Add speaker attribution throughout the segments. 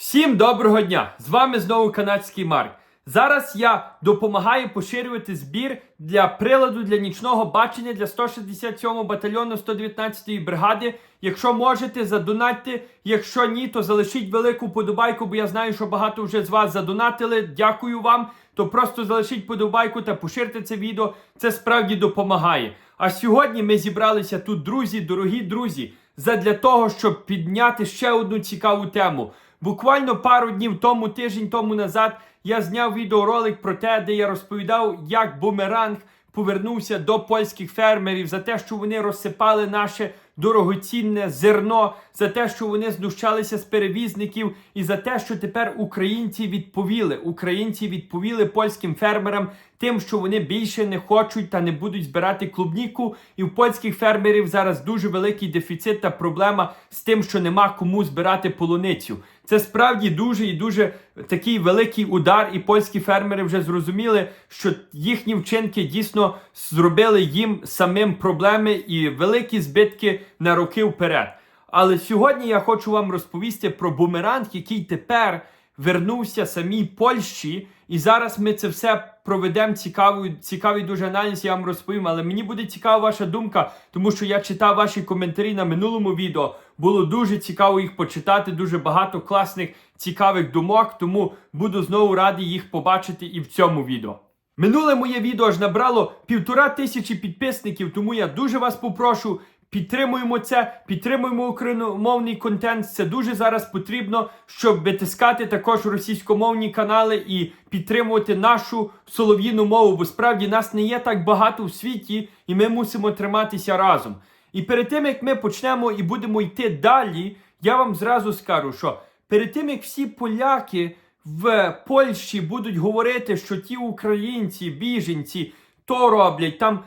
Speaker 1: Всім доброго дня! З вами знову канадський Марк. Зараз я допомагаю поширювати збір для приладу для нічного бачення для 167 батальйону 119-ї бригади. Якщо можете, задонатьте. Якщо ні, то залишіть велику подобайку, бо я знаю, що багато вже з вас задонатили. Дякую вам. То просто залишіть подобайку та поширте це відео. Це справді допомагає. А сьогодні ми зібралися тут, друзі, дорогі друзі, задля того, щоб підняти ще одну цікаву тему. Буквально пару днів тому, тиждень тому назад, я зняв відеоролик про те, де я розповідав, як бумеранг повернувся до польських фермерів за те, що вони розсипали наше дорогоцінне зерно, за те, що вони знущалися з перевізників, і за те, що тепер українці відповіли. Українці відповіли польським фермерам тим, що вони більше не хочуть та не будуть збирати клубніку. І в польських фермерів зараз дуже великий дефіцит та проблема з тим, що нема кому збирати полуницю. Це справді дуже і дуже такий великий удар, і польські фермери вже зрозуміли, що їхні вчинки дійсно зробили їм самим проблеми і великі збитки на роки вперед. Але сьогодні я хочу вам розповісти про бумеранг, який тепер вернувся самій Польщі. І зараз ми це все проведемо цікавий, цікавий дуже аналіз, я вам розповім. Але мені буде цікава ваша думка, тому що я читав ваші коментарі на минулому відео. Було дуже цікаво їх почитати, дуже багато класних цікавих думок. Тому буду знову радий їх побачити і в цьому відео. Минуле моє відео ж набрало півтора тисячі підписників, тому я дуже вас попрошу. Підтримуємо це, підтримуємо україномовний контент. Це дуже зараз потрібно, щоб витискати також російськомовні канали і підтримувати нашу солов'їну мову. Бо справді нас не є так багато в світі, і ми мусимо триматися разом. І перед тим як ми почнемо і будемо йти далі, я вам зразу скажу, що перед тим як всі поляки в Польщі будуть говорити, що ті українці, біженці то роблять там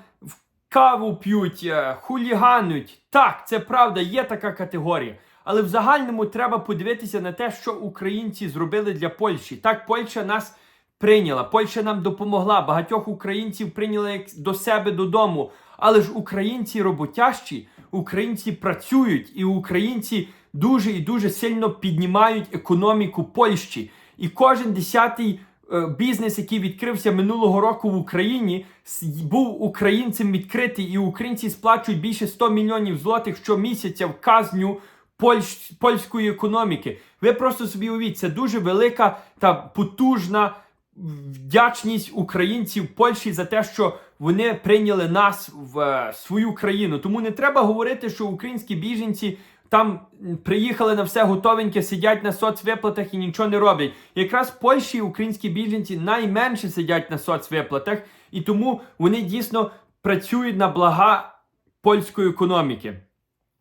Speaker 1: каву п'ють, е, хулігануть. Так, це правда, є така категорія. Але в загальному треба подивитися на те, що українці зробили для Польщі. Так, Польща нас прийняла, Польща нам допомогла. Багатьох українців прийняли до себе додому. Але ж українці роботящі, українці працюють, і українці дуже і дуже сильно піднімають економіку Польщі. І кожен десятий бізнес, який відкрився минулого року в Україні, був українцем відкритий, і українці сплачують більше 100 мільйонів злотих щомісяця в казню польщ, польської економіки. Ви просто собі уявіть, це дуже велика та потужна вдячність українців Польщі за те, що вони прийняли нас в е, свою країну. Тому не треба говорити, що українські біженці там приїхали на все готовеньке, сидять на соцвиплатах і нічого не роблять. Якраз Польщі українські біженці найменше сидять на соцвиплатах, і тому вони дійсно працюють на блага польської економіки.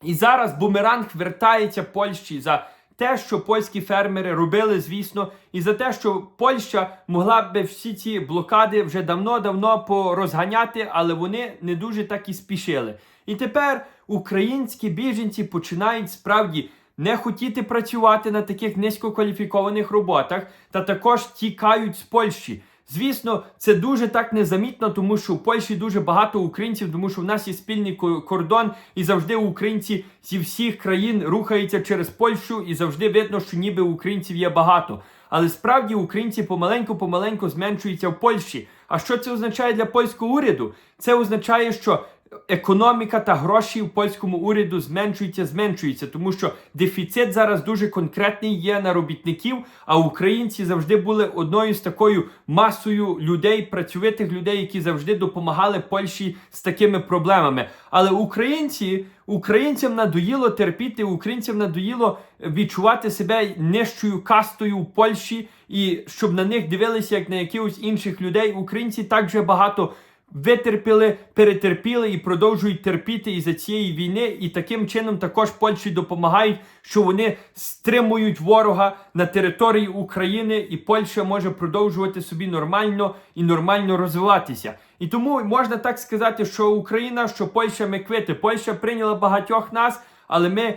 Speaker 1: І зараз бумеранг вертається Польщі за те, що польські фермери робили, звісно, і за те, що Польща могла би всі ці блокади вже давно-давно порозганяти, але вони не дуже так і спішили. І тепер українські біженці починають справді не хотіти працювати на таких низькокваліфікованих роботах та також тікають з Польщі. Звісно, це дуже так незамітно, тому що в Польщі дуже багато українців, тому що в нас є спільний кордон, і завжди українці зі всіх країн рухаються через Польщу, і завжди видно, що ніби українців є багато. Але справді українці помаленьку-помаленьку зменшуються в Польщі. А що це означає для польського уряду? Це означає, що економіка та гроші в польському уряду зменшуються, зменшуються, тому що дефіцит зараз дуже конкретний є на робітників. А українці завжди були одною з такою масою людей, працьовитих людей, які завжди допомагали Польщі з такими проблемами. Але українці. Українцям надоїло терпіти, українцям надоїло відчувати себе нижчою кастою в Польщі, і щоб на них дивилися як на якихось інших людей. Українці так же багато витерпіли, перетерпіли і продовжують терпіти із-за цієї війни. І таким чином також Польщі допомагають, що вони стримують ворога на території України, і Польща може продовжувати собі нормально і нормально розвиватися. І тому можна так сказати, що Україна, що Польща ми квити. Польща прийняла багатьох нас. Але ми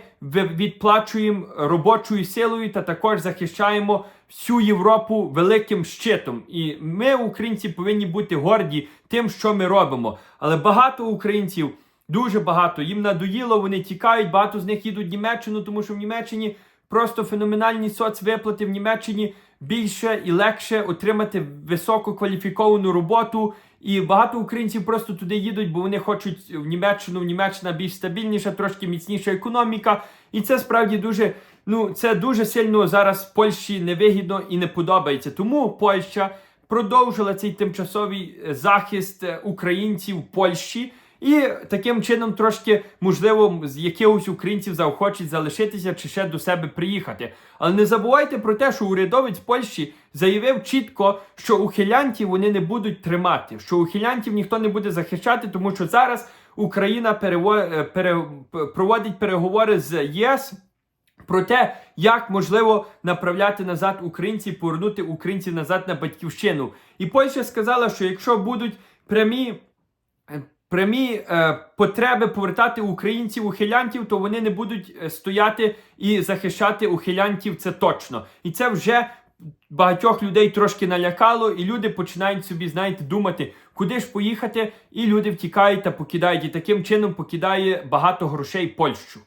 Speaker 1: відплачуємо робочою силою та також захищаємо всю Європу великим щитом. І ми, українці, повинні бути горді тим, що ми робимо. Але багато українців, дуже багато, їм надоїло, вони тікають. Багато з них їдуть в Німеччину, тому що в Німеччині просто феноменальні соцвиплати в Німеччині більше і легше отримати висококваліфіковану роботу. І багато українців просто туди їдуть, бо вони хочуть в Німеччину. В Німеччина більш стабільніша, трошки міцніша економіка. І це справді дуже, ну це дуже сильно зараз Польщі невигідно і не подобається. Тому Польща продовжила цей тимчасовий е, захист е, українців Польщі. І таким чином трошки, можливо, з якихось українців заохочуть залишитися чи ще до себе приїхати. Але не забувайте про те, що урядовець Польщі заявив чітко, що ухилянтів вони не будуть тримати, що ухилянтів ніхто не буде захищати, тому що зараз Україна перево... е, пере... проводить переговори з ЄС. Про те, як можливо направляти назад українців, повернути українців назад на батьківщину. І Польща сказала, що якщо будуть прямі е, прямі е, потреби повертати українців ухилянтів, то вони не будуть е, стояти і захищати ухилянтів. Це точно. І це вже багатьох людей трошки налякало, і люди починають собі, знаєте, думати, куди ж поїхати, і люди втікають та покидають. І таким чином покидає багато грошей Польщу.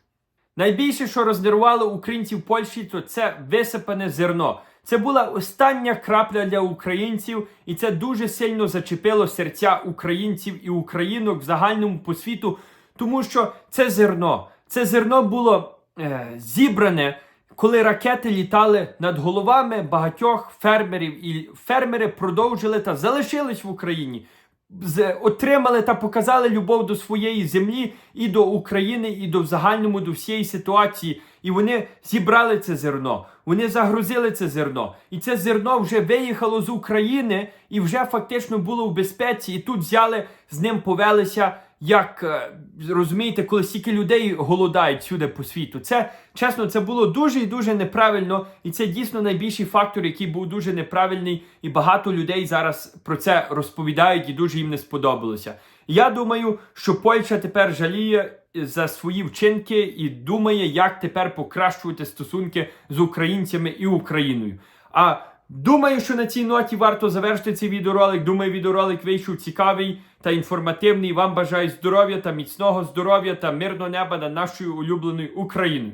Speaker 1: Найбільше, що рознервувало українців Польщі, то це висипане зерно. Це була остання крапля для українців, і це дуже сильно зачепило серця українців і українок в загальному по світу, тому що це зерно. Це зерно було е, зібране, коли ракети літали над головами багатьох фермерів, і фермери продовжили та залишились в Україні отримали та показали любов до своєї землі і до України, і до загальному до всієї ситуації. І вони зібрали це зерно, вони загрузили це зерно. І це зерно вже виїхало з України і вже фактично було в безпеці. І тут взяли з ним повелися. Як е, розумієте, коли стільки людей голодають сюди по світу, це чесно, це було дуже і дуже неправильно, і це дійсно найбільший фактор, який був дуже неправильний, і багато людей зараз про це розповідають і дуже їм не сподобалося. Я думаю, що Польща тепер жаліє за свої вчинки і думає, як тепер покращувати стосунки з українцями і Україною. А Думаю, що на цій ноті варто завершити цей відеоролик. Думаю, відеоролик вийшов цікавий та інформативний. Вам бажаю здоров'я та міцного здоров'я та мирного неба над нашою улюбленою Україною.